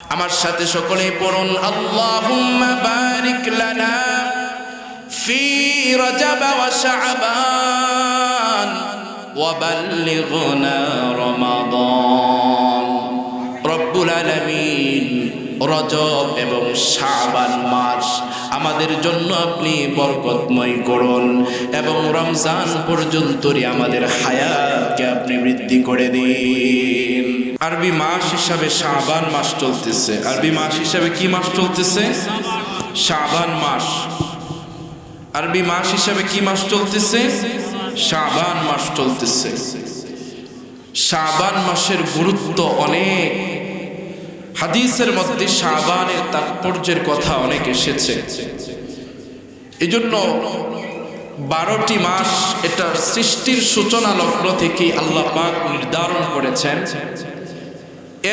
আমার সাথে সকলে পড়ুন, আল্লাহুম্মা বারিক লানা ফি রজব ওয়া শাবান ওয়া বাল্লিগনা রমাদান। রব্বুল আলামিন রজব এবং শাবান মাস। আমাদের জন্য আপনি বরকতময় করুন এবং রমজান পর্যন্তই আমাদের হায়াতকে আপনি বৃদ্ধি করে দিন। আরবি মাস হিসাবে শাবান মাস চলতেছে। আরবি মাস হিসাবে কি মাস চলতেছে? শাবান মাস। আরবি মাস হিসাবে কি মাস চলতেছে? শাবান মাস চলতেছে। শাবান মাসের গুরুত্ব অনেক। হাদিসের মধ্যে শাবানের তাৎপর্যের কথা অনেক এসেছে। এজন্য বারোটি মাস এটার সৃষ্টির সূচনা লগ্ন থেকে আল্লাহ পাক নির্ধারণ করেছেন।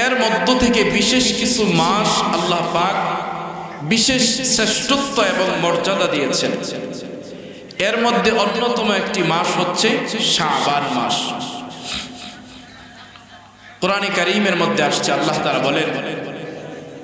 এর মধ্য থেকে বিশেষ কিছু মাস আল্লাহ পাক বিশেষ শ্রেষ্ঠত্ব এবং মর্যাদা দিয়েছেন। এর মধ্যে অন্যতম একটি মাস হচ্ছে শাবান মাস। কোরআনে কারিমের মধ্যে আসছে, আল্লাহ তারা বলেন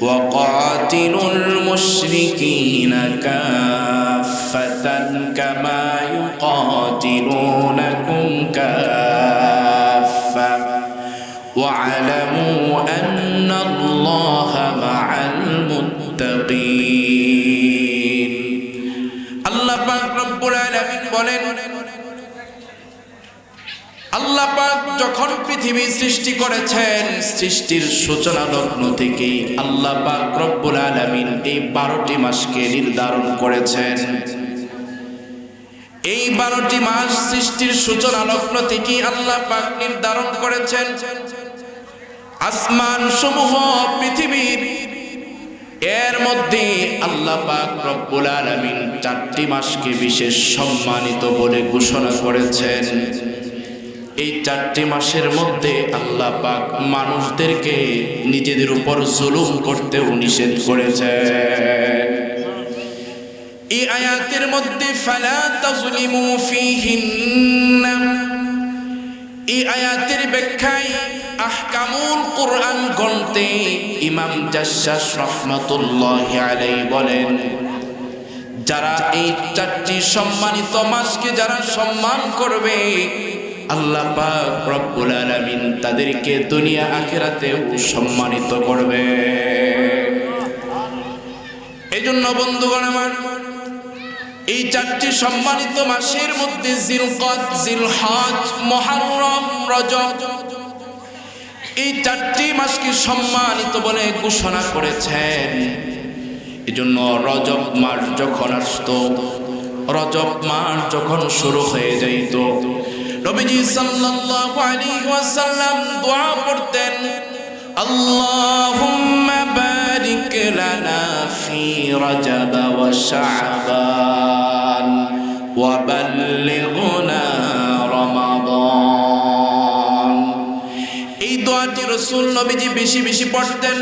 وقاتلوا المشركين كافة كما يقاتلونكم كافة واعلموا أن الله مع المتقين আল্লাহ পাক রব্বুল আলামিন বলেন আল্লাহ যখন পৃথিবী সৃষ্টি করেছেন, সৃষ্টির সূচনা লগ্ন থেকে আল্লাহ রব্বুল আলামিন এই বারোটি মাসকে নির্ধারণ করেছেন। এই বারোটি মাস সৃষ্টির সূচনা লগ্ন থেকে আল্লাহ নির্ধারণ করেছেন আসমান সমূহ পৃথিবীর। এর মধ্যে আল্লাহ রব্বুল আলামিন চারটি মাসকে বিশেষ সম্মানিত বলে ঘোষণা করেছেন। এই চারটি মাসের মধ্যে আল্লাহ পাক মানুষদেরকে নিজেদের উপর জুলুম করতেও নিষেধ করেছে। এই আয়াতের মধ্যে, ফালা তাজলিমু ফিহিন্না এই আয়াতের ব্যাখ্যায় আহকামুল কোরআন গ্রন্থে ইমাম জাসাস রহমতুল্লাহ বলেন, যারা এই চারটি সম্মানিত মাসকে যারা সম্মান করবে আল্লাহ রব্বুল আলামিন তাদেরকে দুনিয়া আখিরাতেও সম্মানিত করবে। এই জন্য বন্ধুগণ আমার, এই চারটি সম্মানিত মাসের মধ্যে মহারম এই চারটি মাসকে সম্মানিত বলে ঘোষণা করেছেন। এজন্য রজব মাস যখন আসতো, রজব মাস যখন শুরু হয়ে যাইত নবীজি সাল্লাল্লাহু আলাইহি ওয়াসাল্লাম দোয়া পড়তেন আল্লাহুম্মা বারিক লানা ফি রজব ওয়া শাবান ওয়া বাল্লিগনা রমাদান। এই দোয়াটি রাসূল নবীজি বেশি বেশি পড়তেন,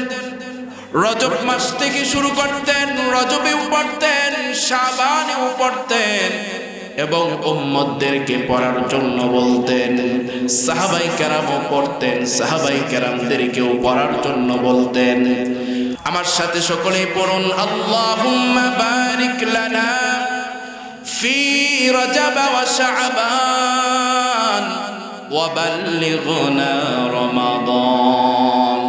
রজব মাস থেকে শুরু করতেন, রজবেও পড়তেন, শাবানেও পড়তেন। এবং উম্মতদেরকে পড়ার জন্য বলতেন, সাহাবাই কেরামও পড়তেন, সাহাবাই কেরামদেরকেও পড়ার জন্য বলতেন, আমার সাথে সকলে পড়ুন, আল্লাহুম্মা বারিক লানা ফি রজব ওয়া শাবান ওয়া বাল্লিগনা রমাদান।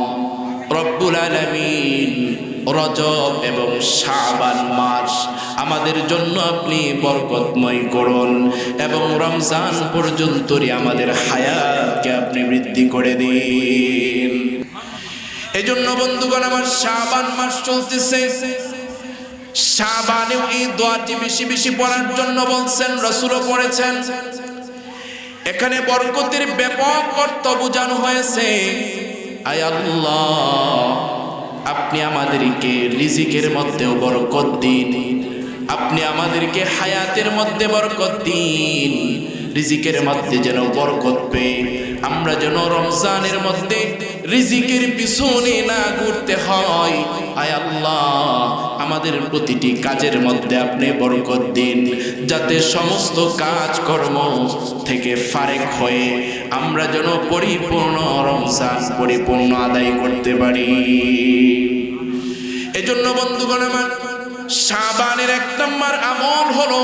রব্বুল আলামিন রজব এবং শাবান মাস। আমাদের জন্য আপনি বরকতময় করুন এবং রমজান পর্যন্তই আমাদের হায়াতকে আপনি বৃদ্ধি করে দিন। এজন্য বন্ধুগণ, আমার শাবান মাস চলতেছে। শাবানেও এই দোয়াটি বেশি বেশি পড়ার জন্য বলছেন, রসুলও পড়েছেন। এখানে বরকতের ব্যাপক অর্থ বোঝানো হয়েছে। আয় আল্লাহ। আপনি আমাদেরকে রিজিকের মধ্যেও বরকত দিন। আপনি আমাদেরকে হায়াতের মধ্যে বরকত দিন। রিজিকের মধ্যে যেন বরকত পেয়ে আমরা যেন রমজানের মধ্যে রিজিকের পিছনে না ঘুরতে হয়। আয় আল্লাহ, আমাদের প্রতিটি কাজের মধ্যে আপনি বরকত দিন, যাতে সমস্ত কাজকর্ম থেকে ফারেক হয়ে আমরা যেন পরিপূর্ণ রমজান পরিপূর্ণ আদায় করতে পারি। এজন্য বন্ধুগণ আমার সাবানের এক নম্বর আমল হলো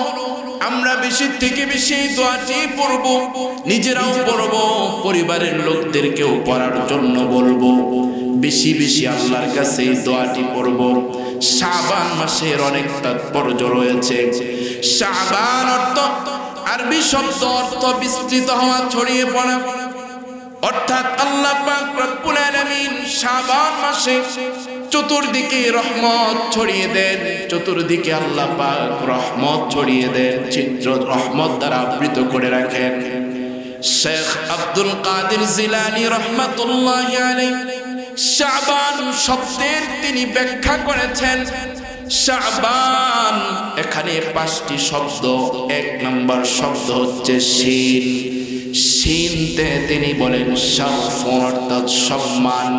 আমরা বেশি থেকে বেশি দোয়াটি পড়ব, নিজেরাও পড়ব, পরিবারের লোকদেরকেও পড়ার জন্য বলব। বেশি বেশি আল্লাহর কাছে দোয়াটি পড়ব। সাবান মাসের অনেক তাৎপর্য রয়েছে। সাবান অর্থ আরবি শব্দ অর্থ বিস্তৃত হওয়া, ছড়িয়ে পড়া। অর্থাৎ আল্লাহ পাক রব্বুল আলামিন শাবান মাসে চতুর্দিকে রহমত ছড়িয়ে দেন। চতুর্দিকে আল্লাহ পাক রহমত ছড়িয়ে দেন। চিত্র রহমত দ্বারা আবৃত করে রাখেন। শেখ আব্দুল কাদের জিলানি রহমাতুল্লাহ শাবান শব্দের তিনি ব্যাখ্যা করেছেন। শাবান এখানে পাঁচটি শব্দ, এক নম্বর শব্দ হচ্ছে শিন। শিনতে তিনি বলেন সম্মান।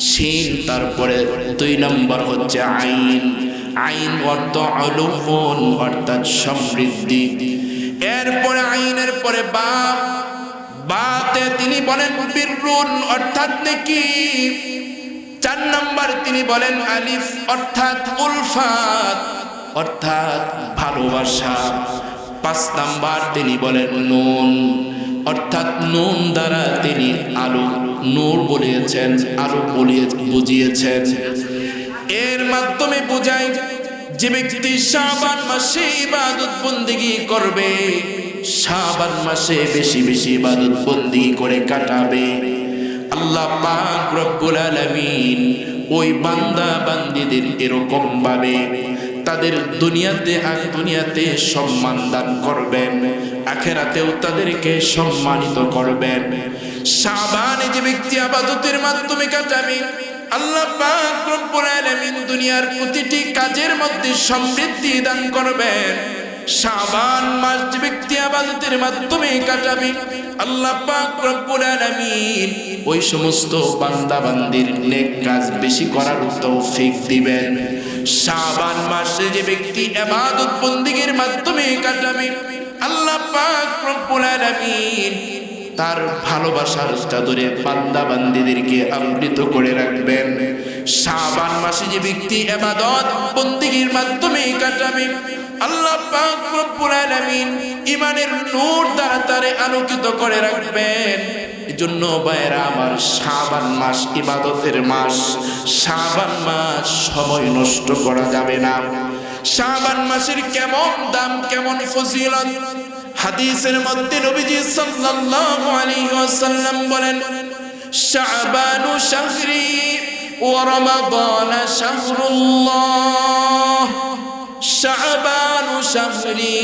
শিন তারপরে দুই নম্বর হচ্ছে আইন। আইন অর্থ অলুফন অর্থাৎ সমৃদ্ধি। এরপরে আইনের পরে বা বাতে তিনি বলেন বিরুন, অর্থাৎ নাকি। চার নম্বর তিনি বলেন আলিফ, অর্থাৎ উলফাত, অর্থাৎ ভালোবাসা। পাঁচ নাম্বার তিনি বলেন নুন, অর্থাৎ নুন দ্বারা তিনি আলো নূর বলিয়েছেন আলো বলিয়ে বুঝিয়েছেন। এর মাধ্যমে বোঝায় যে ব্যক্তি শাবান মাসে ইবাদত বন্দিগি করবে, শাবান মাসে বেশি বেশি ইবাদত বন্দিগি করে কাটাবে। আল্লাহ পাক রব্বুল আলামিন ওই বান্দা বান্দিদের এরকম ভাবে তাদের দুনিয়াতে আর দুনিয়াতে সম্মান দান করবেন। আখেরাতেও তাদেরকে সম্মানিত করবেন। সাবানে যে ব্যক্তি আবাদতের মাধ্যমে কাটাবে, আল্লাহ পাক রব্বুল আলামিন দুনিয়ার প্রতিটি কাজের মধ্যে সমৃদ্ধি দান করবেন। শাবান মাস যে ব্যক্তি আবাদতের মাধ্যমে কাটাবে, আল্লাহ পাক রব্বুল আলামিন ওই সমস্ত বান্দা বান্দির নেক কাজ বেশি করার তৌফিক দিবেন। শাবান মাসে যে ব্যক্তি এবাদত বন্দিগের মাধ্যমে কাটাবে, আল্লাহ পাক রব্বুল আলামিন তার ভালোবাসার চাদরে বান্দা বান্দিদেরকে আবৃত করে রাখবেন। শাবান মাসে যে ব্যক্তি এবাদত বন্দিগির মাধ্যমে কাটাবে আল্লাহ পাক রব্বুল আলামিন ইমানের নূর দ্বারা তারে আলোকিত করে রাখবেন। এজন্য বাইরা আমার শাবান মাস ইবাদতের মাস, শাবান মাস সময় নষ্ট করা যাবে না। শাবান মাসের কেমন দাম, কেমন ফজিলত? হাদিসের মধ্যে নবীজি সাল্লাল্লাহু আলাইহি ওয়াসাল্লাম বলেন, শাবানু শাহরি ওয়া রমাদান শাহরুল্লাহ। শাবানু শাহরি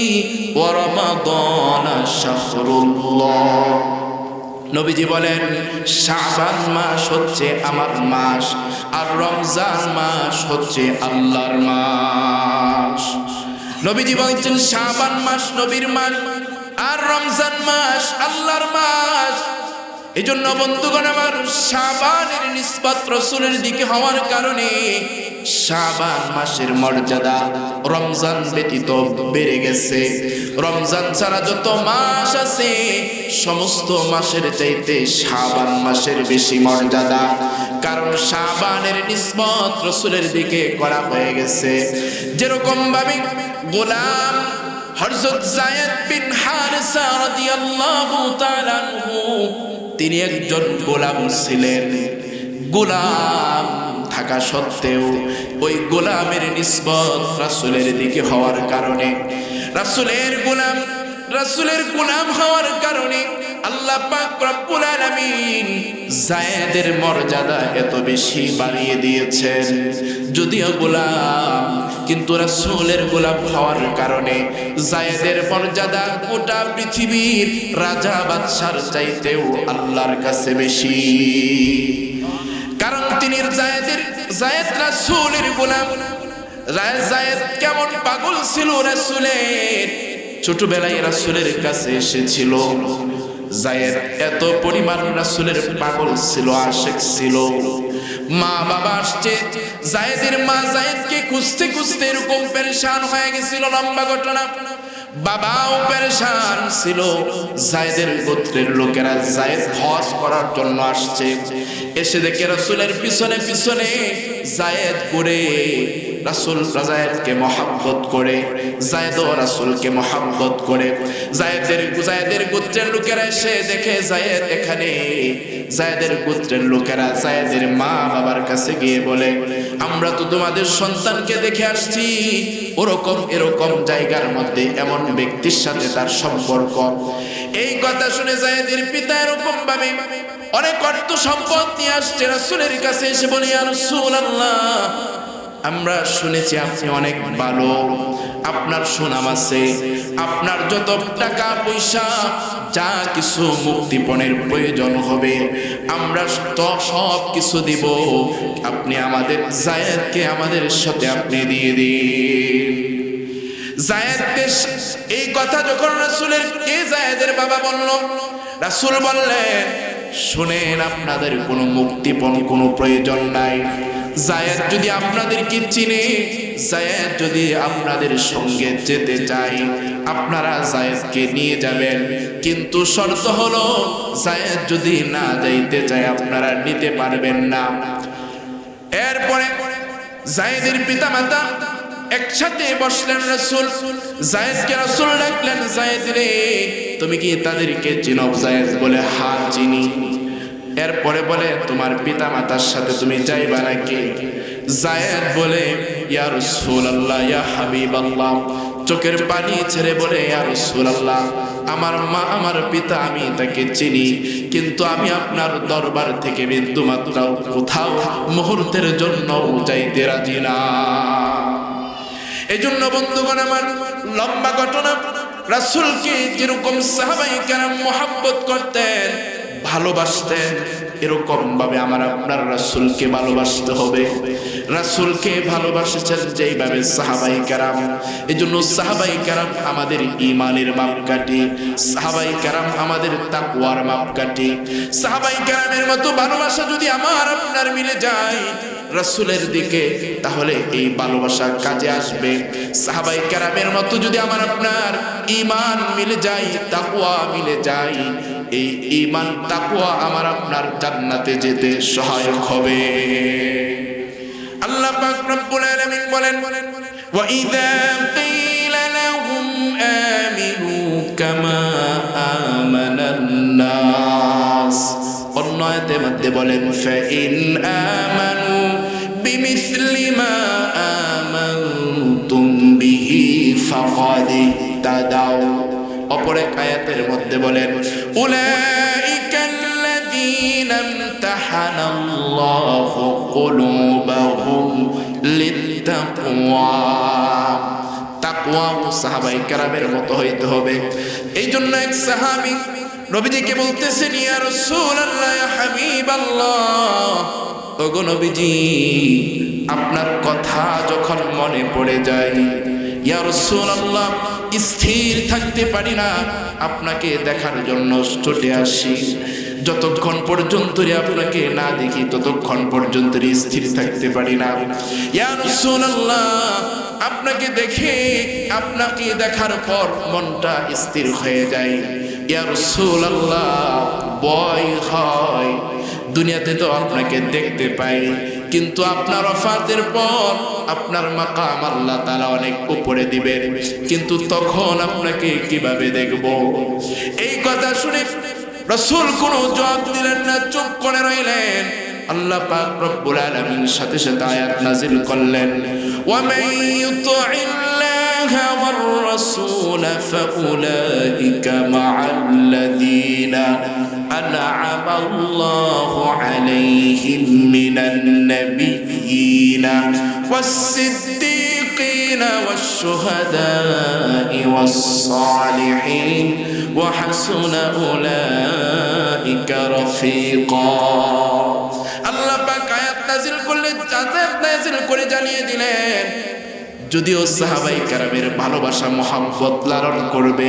ওয়া রমাদান শাহরুল্লাহ। নবীজি বলেন, শাবান মাস হচ্ছে আমার মাস আর রমজান মাস হচ্ছে আল্লাহর মাস। নবীজি বলছেন, শাবান মাস নবীর মাস আর রমজান মাস আল্লাহর মাস। এই জন্য বন্ধুগণ, আমার শাবানের নিসবত রসুলের দিকে হওয়ার কারণে শাবান মাসের মর্যাদা রমজান ব্যতীত বেড়ে গেছে। রমজান ছাড়া যত মাস আছে, সমস্ত মাসের চাইতে শাবান মাসের বেশি মর্যাদা। কারণ শাবানের নিসবত রসুলের দিকে করা হয়ে গেছে। যেরকম ভাবে গোলাম হরজত জায়েদ বিন হারিসা রাদিয়াল্লাহু তাআলা আনহু তিনি একজন গোলাম ছিলেন। গোলাম থাকা সত্ত্বেও ওই গোলামের নিসবত রাসুলের দিকে হওয়ার কারণে, রাসুলের গোলাম রাসুলের গোলাম হওয়ার কারণে আল্লাহ পাক রব্বুল আলামিন জায়েদের মর্যাদা এত বেশি বাড়িয়ে দিয়েছেন। যদিও গোলাম, কিন্তু রাসূলের গোলাম হওয়ার কারণে জায়েদের মর্যাদা গোটা পৃথিবীর রাজা বাদশার চাইতেও আল্লাহর কাছে বেশি। কারণ তিনি জায়েদের, জায়েদ রাসূলের গোলাম। জায়েদ কেমন পাগল ছিল রাসূলের। ছোটবেলায় রাসূলের কাছে এসেছিল। জায়েদ, এত পরিমাণ রাসুলের পাগল ছিল, আশেক ছিল। মা বাবা আসছে, জায়েদের মা জায়েদকে খুঁজতে খুঁজতে এরকম পেরেশান হয়ে গেছিল, লম্বা ঘটনা। বাবাও পেরেশান ছিল। জায়েদের গোত্রের লোকেরা জায়েদ হজ করার জন্য আসছে। এসে দেখে রাসূলের পিছনে পিছনে জায়েদ করে রাসূল জায়েদকে মহাব্বত করে জায়েদ রাসূলকে মহাব্বত করে। জায়েদের জায়েদের গোত্রের লোকেরা এসে দেখে জায়েদ এখানে। জায়েদের গোত্রের লোকেরা জায়েদের মা বাবার কাছে গিয়ে বলে, আমরা তো তোমাদের সন্তানকে দেখে আসছি। ওরকম এরকম জায়গার মধ্যে এমন ব্যক্তির সাথে তার সম্পর্ক। এই কথা শুনে জায়েদের পিতা এরকম ভাবে অনেক অর্থ সম্পদ নিয়ে আসছে, রাসুলের কাছে এসে বলি আর আমরা শুনেছি আপনি অনেক ভালো। আপনার সুনাম আছে, আপনার যত টাকা পয়সা, যা কিছু মুক্তিপণের প্রয়োজন হবে, আমরা তো সব কিছু দিব। আপনি আমাদের জায়েদকে আমাদের সাথে আপনি দিয়ে দিন। জায়েদকে এই কথা যখন রাসূলের কে জায়েদের বাবা বলল, রাসূল বললেন, শুনেন, আপনাদের কোনো মুক্তিপণ, কোনো প্রয়োজন নাই। জায়েদ যদি আপনাদেরকে চিনে, জায়েদ যদি আপনাদের সঙ্গে যেতে চাই আপনারা জায়েদকে নিয়ে যাবেন। কিন্তু শর্ত হলো, জায়েদ যদি না যাইতে চায়, আপনারা নিতে পারবেন না। এরপরে জায়েদের পিতা মাতা একসাথে বসলেন রাসূল। জায়েদকে রাসূল ডাকলেন, জায়েদ রে, তুমি কি তাদেরকে চিনব জায়েদ বলে হা চিনি। এরপরে বলে, তোমার পিতা মাতার সাথে তুমি যাইবা নাকি? জায়েদ বলে, ইয়া রাসূলুল্লাহ, ইয়া হাবিবাল্লাহ। চোখের পানি ছেড়ে বলে, ইয়া রাসূলুল্লাহ, আমার মা, আমার পিতা, আমি তাকে চিনি, কিন্তু আমি আপনার দরবার থেকে বিন্দু মাত্রাও কোথাও মুহূর্তের জন্য যাইতে রাজি না। এই জন্য বন্ধুগণ আমার লম্বা ঘটনা, রাসূলকে যেরকম সাহাবাই কেরাম মোহাব্বত করতেন ভালোবাসতেন, এরকম ভাবে আমার আপনার রাসূলকে ভালোবাসতে হবে। রাসূলকে ভালোবাসেছেন যেইভাবে সাহাবাই কারাম। এই জন্য সাহাবাই কারাম আমাদের ইমানের মাপকাঠি, সাহাবাই কারাম আমাদের তাকওয়ার মাপকাঠি। সাহাবাই কারামের মতো ভালোবাসা যদি আমার আপনার মিলে যায়, রাসূলের দিকে, তাহলে এই ভালোবাসা কাজে আসবে। সাহাবাই কারামের মতো যদি আমার আপনার ইমান মিলে যায়, তাকওয়া মিলে যায় এই ইমান তাকওয়া আমার আপনার জান্নাতে যেতে সহায়ক হবে। আল্লাহ পাক রব্বুল আলামিন বলেন, ওয়া ইযা কিলা লাহুম আমিনু কামা আমানান নাস। অন্য আয়াতের মধ্যে বলেন ফাইন আমানু বিমিসলি মা আমানতুম বিহি ফাকাদ তাদাও অপর এক আয়াতের মধ্যে বলেন উলাইকাল্লাযীনা ইমতাহানাল্লাহু কুলুবাহুম লিত্তাকওয়া। তাকওয়া ও সাহাবাই কেরামের মতো হইতে হবে। এই জন্য এক সাহাবী নবীজিকে বলতেছেন, ইয়া রাসূলুল্লাহ, ইয়া হাবিবাল্লাহ। ওগো নবীজি, আপনার কথা যখন মনে পড়ে যায় ইয়া স্থির থাকতে পারি না। আপনাকে দেখার জন্য ছুটে আসি। যতক্ষণ পর্যন্ত আপনাকে না দেখি, ততক্ষণ পর্যন্ত স্থির থাকতে পারি না। ইয়া আপনাকে দেখে আপনাকে দেখার পর মনটা স্থির হয়ে যায়। ইয়া রাসূলুল্লাহ হয়। দুনিয়াতে তো আপনাকে দেখতে পাই। কিন্তু আপনার অফাতের পর আপনার মাকাম আল্লাহ তালা অনেক উপরে দিবেন। কিন্তু তখন আপনাকে কীভাবে দেখব? এই কথা শুনে রসুল কোনো জবাব দিলেন না, চুপ করে রইলেন। আল্লাহ পাক রব্বুল সাথে সাথে আয়াত নাজিল করলেন। ওয়ামান ইউতি'িল্লাহা ওয়ার أنعم الله عليهم من النبيين والصديقين والشهداء والصالحين وحسن أولئك رفيقا الله بك آيات নাজিল করলে আযাব নাজিল করে জানিয়ে দিলেন যদিও সাহাবাই কারামের ভালোবাসা, মহাব্বত লালন করবে,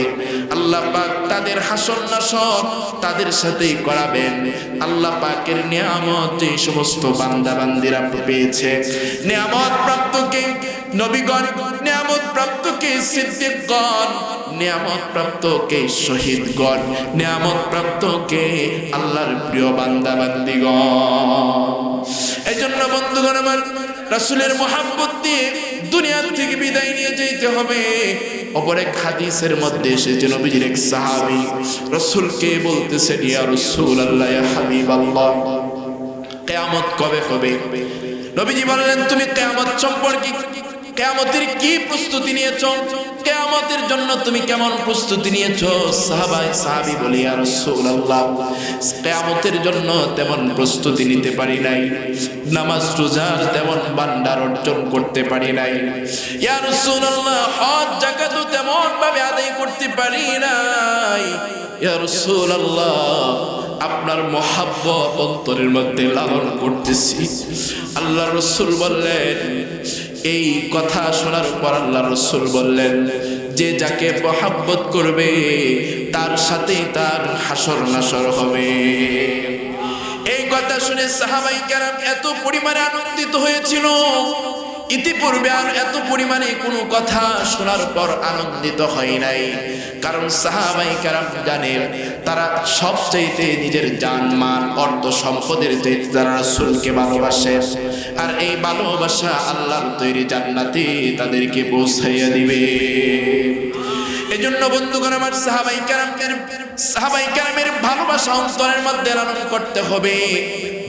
আল্লাহ পাক তাদের হাসন নাসর তাদের সাথেই করাবেন। আল্লাহ পাকের নিয়ামত যে সমস্ত বান্দা বান্দিরা পেয়েছে। নিয়ামত প্রাপ্তকে নবীগণ। নিয়ামত প্রাপ্তকে সিদ্দিকগণ। নিয়ামত প্রাপ্তকে শহীদগণ। নিয়ামত প্রাপ্তকে আল্লাহর প্রিয় বান্দা বান্দিগণ এই জন্য বন্ধুগণ আমার রাসুলের মোহাম্মত দিয়ে দুনিয়া থেকে বিদায় নিয়ে যেতে হবে। অপর এক হাদিসের মধ্যে এসেছে নবীজির এক সাহাবি, রসুলকে বলতেছে ইয়া রসুল আল্লাহ হাবিব আল্লাহ কেয়ামত কবে হবে? নবীজি বললেন, তুমি কেয়ামত সম্পর্কে কেয়ামতের কি প্রস্তুতি নিয়েছো? কেয়ামতের জন্য তুমি কেমন প্রস্তুতি নিয়েছ? সাহাবাই সাহাবি বলি আর রাসূলুল্লাহ, কেয়ামতের জন্য তেমন প্রস্তুতি নিতে পারি নাই। নামাজ রোজার তেমন বান্ডার অর্জন করতে পারি নাই। ইয়া রাসূলুল্লাহ, হজ জাকাতও তেমন ভাবে আদায় করতে পারি নাই। ইয়া রাসূলুল্লাহ, আপনার মহাব্বত অন্তরের মধ্যে লালন করতেছি। আল্লাহ রসুল বললেন এই কথা শোনার পর আল্লাহ রসুল বললেন, যে যাকে মহাব্বত করবে, তার সাথে তার হাসর নাসর হবে। এই কথা শুনে সাহাবাই কেরাম এত পরিমাণে আনন্দিত হয়েছিল। ইতিপূর্বে আর এত পরিমাণে কোনো কথা শোনার পর আনন্দিত হয় নাই। কারণ সাহাবাই কারাম জানেন, তারা সবচাইতে নিজের জান মান অর্থ সম্পদের চাইতে তারা রাসূলকে ভালোবাসে। আর এই ভালোবাসা আল্লাহর তৈরি জান্নাতে তাদেরকে পৌঁছাইয়া দিবে। এজন্য বন্ধুগণ, আমার সাহাবাই কারামের সাহাবাই কারামের ভালোবাসা অন্তরের মধ্যে লালন করতে হবে।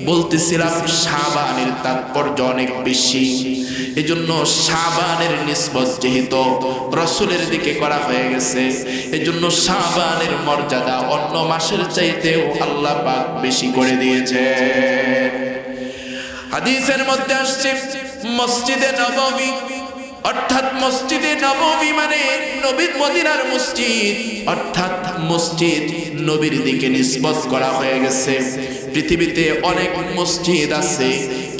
বলতেছিলাম, সাবানের তাৎপর্য অনেক বেশি। এজন্য সাবানের নিসবত যেহেতু রসুলের দিকে করা হয়ে গেছে, এজন্য সাবানের মর্যাদা অন্য মাসের চাইতেও আল্লাহ পাক বেশি করে দিয়েছে। হাদিসের মধ্যে আসছে, মসজিদে নববী অর্থাৎ মসজিদে নববী মানে নবীর মদিনার মসজিদ। অর্থাৎ মসজিদ নবীর দিকে নিসবত করা হয়ে গেছে। পৃথিবীতে অনেক মসজিদ আছে,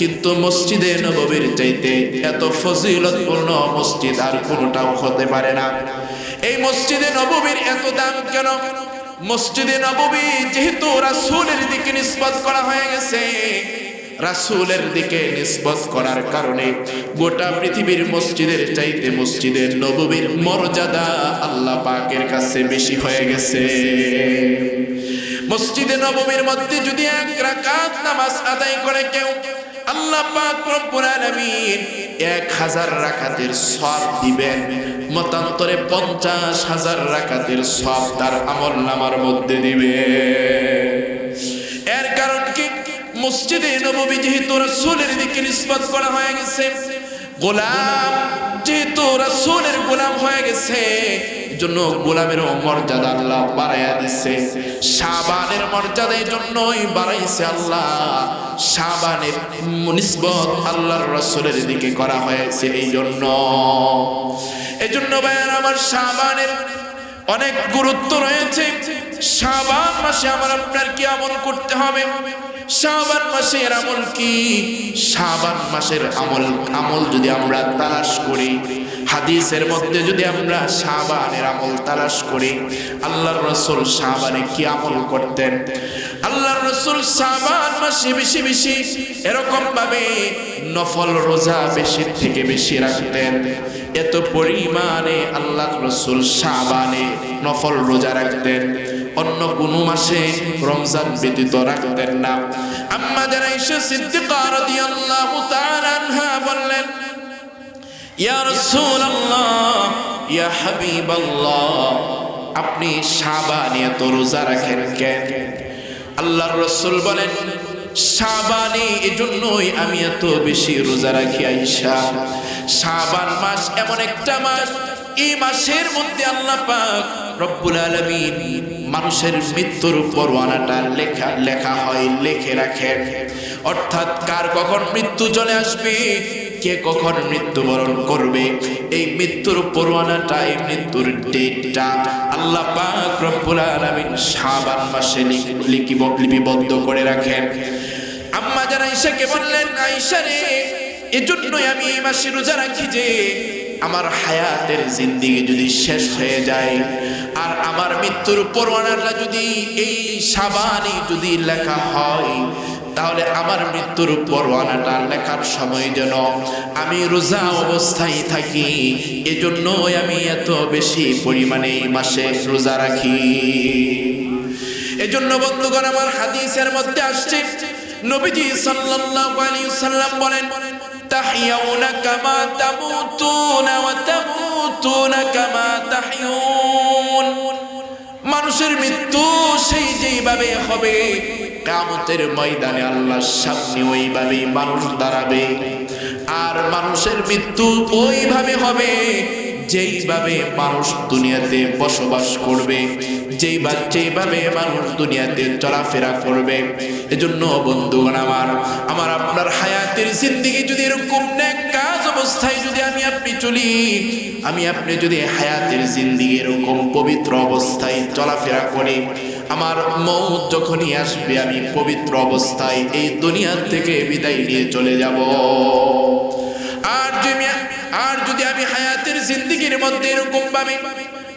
কিন্তু মসজিদে নববীর চাইতে এত ফজিলতপূর্ণ মসজিদ আর কোনোটাও হতে পারে না। এই মসজিদে নববীর এত দাম কেন? মসজিদে নববী যেহেতু রাসূলের দিকে নিসবত করা হয়ে গেছে রাসূলের দিকে নিসবত করার কারণে গোটা পৃথিবীর মসজিদের চাইতে মসজিদের নববীর মর্যাদা আল্লাহ পাকের কাছে বেশি হয়ে গেছে। মসজিদে নববীর মধ্যে যদি এক রাকাত নামাজ আদায় করে কেউ, আল্লাহ পাক রব্বুল আলামিন এক হাজার রাকাতের সব দিবেন। মতান্তরে পঞ্চাশ হাজার রাকাতের সব তার আমল নামার মধ্যে দিবে। এর কারণ কি? মসজিদে নববী যেহেতু রাসূলের দিকে নিসবত করা হয়ে গেছে, গোলাম যেহেতু রাসূলের গোলাম হয়ে গেছে জন্য গোলামেরও মর্যাদা আল্লাহ বাড়াইয়া দিছে। শাবানের মর্যাদা এই জন্যই বাড়াইছে আল্লাহ। শাবানের নিসবত আল্লাহর রাসূলের দিকে করা হয়েছে এই জন্য এই জন্য ভাইয়ার, আমার শাবানের অনেক গুরুত্ব রয়েছে। শাবান মাসে আমার আপনার কি আমল করতে হবে। শাবান মাসের আমল কি? শাবান মাসের আমল আমল যদি আমরা তালাশ করি, হাদিসের মধ্যে যদি আমরা শাবানের আমল তালাশ করি, আল্লাহর রসুল শাবানে কি আমল করতেন? আল্লাহর রসুল শাবান মাসে বেশি বেশি এরকম ভাবে নফল রোজা বেশি থেকে বেশি রাখতেন। এত পরিমাণে আল্লাহ রসুল শাবানে নফল রোজা রাখতেন। অন্য কোন মাসে রমজান ব্যতীত রাখতেন না। আম্মা যারা এসে সিদ্দিকা রাদিয়াল্লাহু তাআলা আনহা বললেন, ইয়া রাসূলুল্লাহ, ইয়া হাবিবাল্লাহ, আপনি শাবানে এত রোজা রাখেন কেন? আল্লাহর রাসূল বলেন শাবানে এজন্যই আমি এত বেশি রোজা রাখি আইসা শাবান মাস এমন একটা মাস, এই মাসের মধ্যে আল্লাহ পাক রব্বুল আলমিন মানুষের মৃত্যুর পরোয়ানাটা লেখা লেখা হয়, লেখে রাখেন। অর্থাৎ কার কখন মৃত্যু চলে আসবে, কে কখন মৃত্যুবরণ করবে, এই মৃত্যুর পরোয়ানাটা এই মৃত্যুর ডেটটা। আল্লাহ পাক রব্বুল আলামিন শাবান মাসে লিখিব, লিপিবদ্ধ করে রাখেন। আম্মা যারা ঈশাকে বললেন আইসা রে, এজন্যই আমি এই মাসে রোজা রাখি যে আমার হায়াতের জিন্দিগি যদি শেষ হয়ে যায়, আর আমার মৃত্যুর পরোয়ানাটা যদি এই সাবানে যদি লেখা হয়, তাহলে আমার মৃত্যুর পরোয়ানাটা লেখার সময় যেন আমি রোজা অবস্থায় থাকি, এজন্যই আমি এত বেশি পরিমাণে এই মাসে রোজা রাখি। এজন্য বন্ধুগণ, আমার হাদিসের মধ্যে আসছে, নবীজি সাল্লাল্লাহু আলাইহি সাল্লাম বলেন কামা তামুতুনা ওয়া তামুতুনা কামা তাহিয়ুন মানুষের মৃত্যু সেই যেইভাবে হবে কামতের ময়দানে আল্লাহর সামনে ওইভাবেই মানুষ দাঁড়াবে। আর মানুষের মৃত্যু ওইভাবে হবে, যেইভাবে মানুষ দুনিয়াতে বসবাস করবে। যেইভাবে যেইভাবে মানুষ দুনিয়াতে চলাফেরা করবে, এজন্য বন্ধুগণ আমার আমার আপনার হায়াতের জিন্দিগি যদি এরকম নেক কাজ অবস্থায় যদি আমি আপনি চলি, আমি আপনি যদি হায়াতের জিন্দিগি এরকম পবিত্র অবস্থায় চলাফেরা করি, আমার মৌত যখনই আসবে, আমি পবিত্র অবস্থায় এই দুনিয়ার থেকে বিদায় নিয়ে চলে যাব। আর যদি আর যদি আমি হায়াতের জিন্দিগির মধ্যে এরকম ভাবে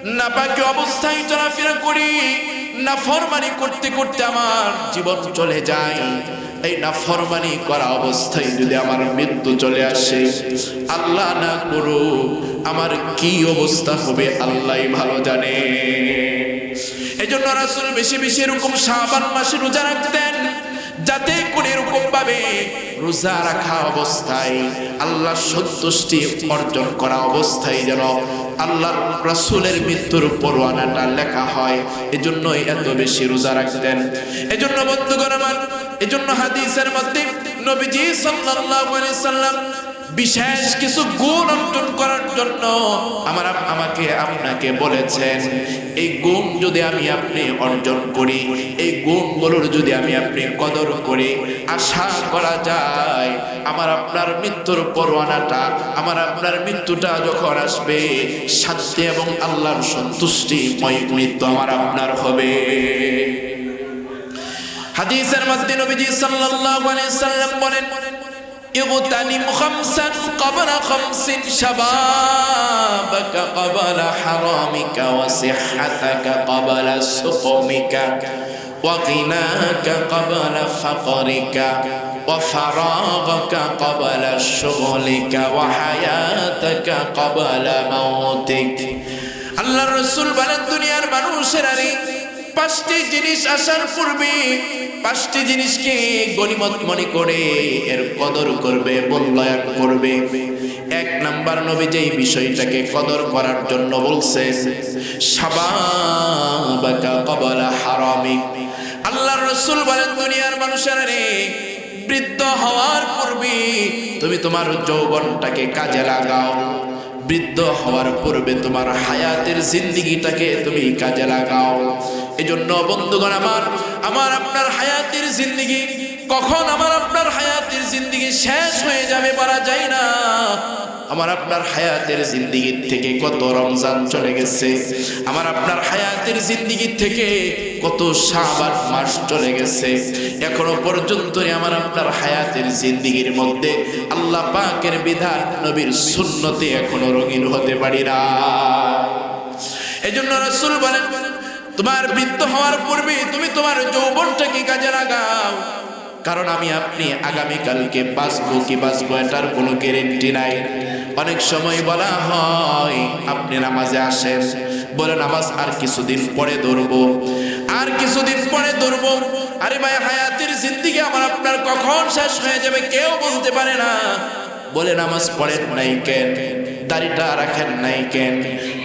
নাপাকি অবস্থায় চলাফেরা করি, না ফরমানি করতে করতে আমার জীবন চলে যায়। এই না ফরমানি করা অবস্থায় যদি আমার মৃত্যু চলে আসে, আল্লাহ না করু আমার কি অবস্থা হবে আল্লাহ ভালো জানে। এই জন্য রাসুল বেশি বেশি এরকম সাবান মাসে রোজা রাখতেন। যাতে করে এরকম ভাবে রোজা রাখা অবস্থায় আল্লাহ সন্তুষ্টি অর্জন করা অবস্থায় যেন আল্লাহ রাসুলের মৃত্যুর পরোয়ানাটা লেখা হয় এজন্য এত বেশি রোজা রাখতেন। এজন্য বন্ধুগণ আমার, এজন্য হাদিসের মধ্যে নবীজি সাল্লাল্লাহু আলাইহি সাল্লাম বিশেষ কিছু গুণ অর্জন করার জন্য আমার আমাকে, আপনাকে বলেছেন, এই গুণ যদি আমি আপনি অর্জন করি, এই গুণগুলোর যদি আমি আপনি কদর করি, আশা করা যায়, আমার আপনার মৃত্যুর পরোয়ানাটা, আমার আপনার মৃত্যুটা যখন আসবে শান্তি এবং আল্লাহর সন্তুষ্টিময় মৃত্যু আমার আপনার হবে। হাদিসের মধ্যে নবীজি সাল্লাল্লাহু আলাইহি সাল্লাম বলেন اغتنم خمسا قبل خمس شبابك قبل حرامك وصحتك قبل سقمك وغناك قبل فقرك وفراغك قبل شغلك وحياتك قبل موتك আল্লাহ রসুল বলেন দুনিয়ার মানুষের আরে পাঁচটি জিনিস আসার পূর্বে পাঁচটি জিনিসকে গনিমত মনে করে এর কদর করবে, মূল্যায়ন করবে। এক নাম্বার নবী যেই বিষয়টাকে কদর করার জন্য বলছে সাবাবাকা কবলা হারামি। আল্লাহ রসুল বলেন, দুনিয়ার মানুষের রে, বৃদ্ধ হওয়ার পূর্বে তুমি তোমার যৌবনটাকে কাজে লাগাও। বৃদ্ধ হওয়ার পূর্বে তোমার হায়াতের জিন্দিগিটাকে তুমি কাজে লাগাও। এজন্য বন্ধুগণ, আমার আমার আপনার হায়াতের জিন্দিগি কখন আমার আপনার হায়াতের জিন্দিগি শেষ হয়ে যাবে বলা যায় না। আমার আপনার হায়াতের জিন্দিগির থেকে কত রমজান চলে গেছে, আমার আপনার হায়াতের জিন্দিগির থেকে কত সাবান মাস চলে গেছে, এখনও পর্যন্ত আমার আপনার হায়াতের জিন্দিগির মধ্যে আল্লাহ পাকের বিধান নবীর শূন্যতে এখনও রঙিন হতে পারি না। এই জন্য রসুল বলেন তোমার বৃদ্ধ হওয়ার পূর্বে তুমি তোমার যৌবনটাকে কাজে লাগাও। কারণ আমি আপনি আগামীকালকে বাঁচবো কি বাঁচবো এটার কোনো গ্যারেন্টি নাই। অনেক সময় বলা হয়, আপনি নামাজে আসেন, বলে নামাজ আর কিছুদিন পরে ধরবো। আর কিছুদিন পরে ধরবো। আরে ভাই, হায়াতের জিন্দিগি আমার আপনার কখন শেষ হয়ে যাবে কেউ বলতে পারে না। বলে নামাজ পড়েন নাই কেন? দাড়িটা রাখেন নাই কেন?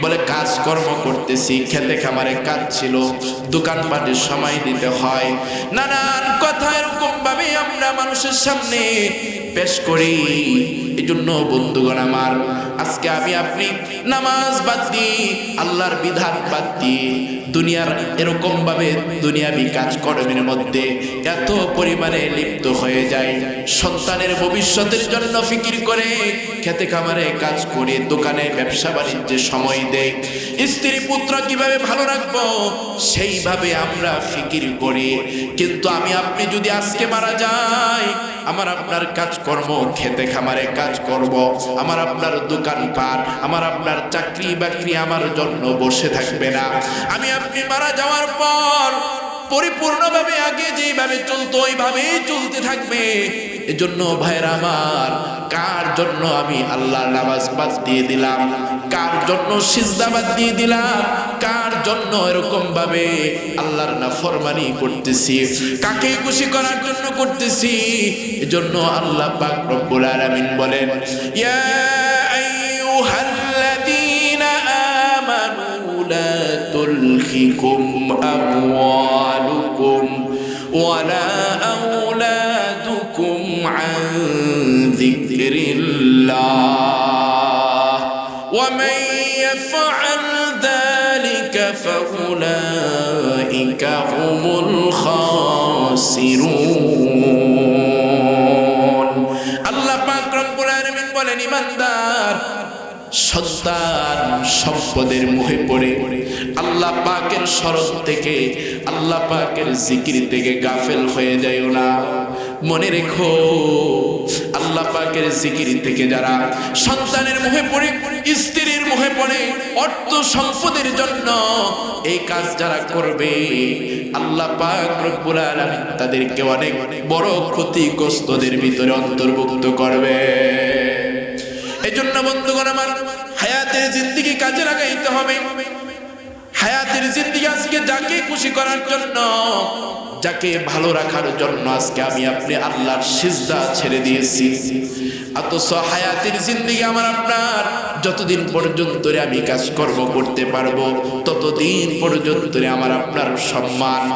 বলে কাজ কর্ম করতেছি, খেতে খামারে কাজ ছিল দোকানপাটে সময় দিতে হয়। নানান কথা এরকম ভাবে আমরা মানুষের সামনে পেশ করি। এজন্য বন্ধুগণ আমার, আজকে আমি আপনি নামাজ বাদ দিয়ে, আল্লাহর বিধান বাদ দিয়ে দুনিয়ার এরকম ভাবে দুনিয়াবি কাজকর্মের মধ্যে এত পরিমাণে লিপ্ত হয়ে যায় সন্তানের ভবিষ্যতের জন্য ফিকির করে খেতে খামারে কাজ করে, দোকানে, ব্যবসা বাণিজ্যে সময় দেয়। স্ত্রী পুত্র কীভাবে ভালো রাখব? সেইভাবে আমরা ফিকির করি। কিন্তু আমি, আপনি যদি আজকে মারা যাই, আমার আপনার কাজকর্ম, খেতে খামারে কাজ করব, আমার আপনার দোকান পাট আমার আপনার চাকরি বাকরি আমার জন্য বসে থাকবে না। আমি, আপনি মারা যাওয়ার পর, পরিপূর্ণভাবে আগে যেভাবে চলতো, ওইভাবেই চলতে থাকবে। এজন্য ভাইরা আমার, কার জন্য আমি আল্লাহর নামাজ বাদ দিয়ে দিলাম? কার জন্য সিজদা বাদ দিয়ে দিলাম? কার জন্য এরকম ভাবে আল্লাহর নাফরমানি করতেছি? কাকে খুশি করার জন্য করতেছি? এজন্য আল্লাহ পাক রব্বুল আলামিন বলেন, ইয়া আইয়ুহাল্লাযীনা আমানু লা তুলহিকুম আমওয়ালুকুম ওয়ালা আওলাদুকুম আন যিকরিল্লাহ ومن يفعل ذلك فأولئك هم الخاسرون আল্লাহ পাক রব্বুল আলামিন বলেন ইমানদার সন্তান সম্পদের মুহে পড়ে আল্লাহ পাকের স্মরণ থেকে আল্লাহ পাকের জিকির থেকে গাফেল হয়ে যায়ও না মনে রেখো, আল্লাহ পাকের জিকির থেকে যারা সন্তানের মুখে পড়ে, স্ত্রীর মুখে পড়ে, অর্থ সম্পদের জন্য এই কাজ যারা করবে, আল্লাহ পাক রব্বুল আলামিন তাদেরকে অনেক বড় ক্ষতিগ্রস্তদের ভিতরে অন্তর্ভুক্ত করবে। এই জন্য বন্ধুগণ আমার, হায়াতের জিন্দিগি কাজে লাগাইতে হবে। হায়াতের জিন্দিগি আজকে যাকে খুশি করার জন্য যাকে ভালো রাখার জন্য আজকে আমি আপনি আল্লাহর সিজদা ছেড়ে দিয়েছি। অথচ হায়াতের জিন্দিগি আমার আপনার। যতদিন পর্যন্ত আমি কাজকর্ম করতে পারব, ততদিন পর্যন্ত আমার আপনার সম্মান।